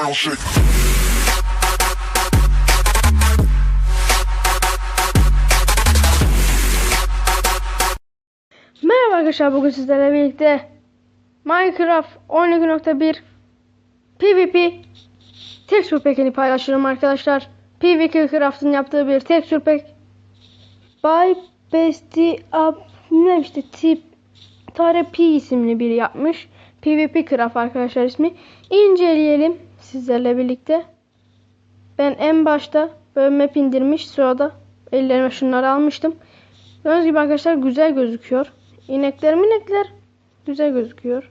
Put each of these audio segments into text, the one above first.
ground shake. Merhaba arkadaşlar bugün sizlerle birlikte Minecraft 12.1 PvP texture pack'ini paylaşıyorum arkadaşlar. PvP Craft'ın yaptığı bir texture pack. By Bestie Up ne işte tip Tare P isimli biri yapmış. PvP Craft arkadaşlar ismi. İnceleyelim sizlerle birlikte. Ben en başta böyle map indirmiş sonra da ellerime şunları almıştım. Gördüğünüz gibi arkadaşlar güzel gözüküyor. İnekler minekler güzel gözüküyor.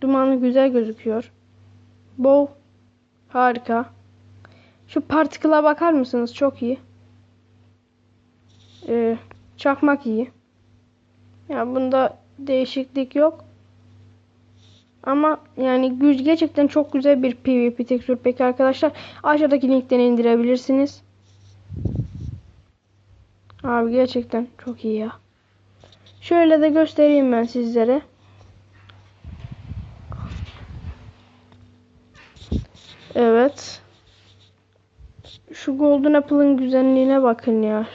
Dumanı güzel gözüküyor. Bow harika. Şu particle'a bakar mısınız? Çok iyi. Ee, çakmak iyi. Ya bunda değişiklik yok. Ama yani güç gerçekten çok güzel bir PvP tekstür peki arkadaşlar. Aşağıdaki linkten indirebilirsiniz. Abi gerçekten çok iyi ya. Şöyle de göstereyim ben sizlere. Evet. Şu Golden Apple'ın güzelliğine bakın ya.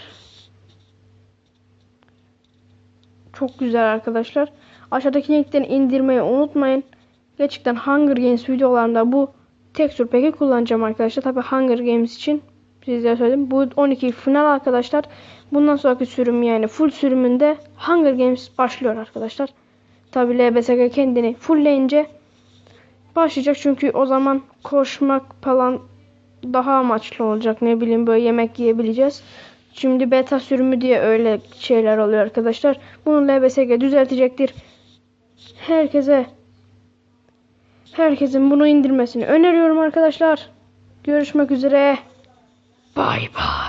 Çok güzel arkadaşlar. Aşağıdaki linkten indirmeyi unutmayın. Gerçekten Hunger Games videolarında bu texture pack'i kullanacağım arkadaşlar. Tabi Hunger Games için sizlere söyledim. Bu 12 final arkadaşlar. Bundan sonraki sürüm yani full sürümünde Hunger Games başlıyor arkadaşlar. Tabi LBSG kendini fullleyince başlayacak. Çünkü o zaman koşmak falan daha amaçlı olacak. Ne bileyim böyle yemek yiyebileceğiz. Şimdi beta sürümü diye öyle şeyler oluyor arkadaşlar. Bunu LBSG düzeltecektir. Herkese herkesin bunu indirmesini öneriyorum arkadaşlar. Görüşmek üzere. Bay bay.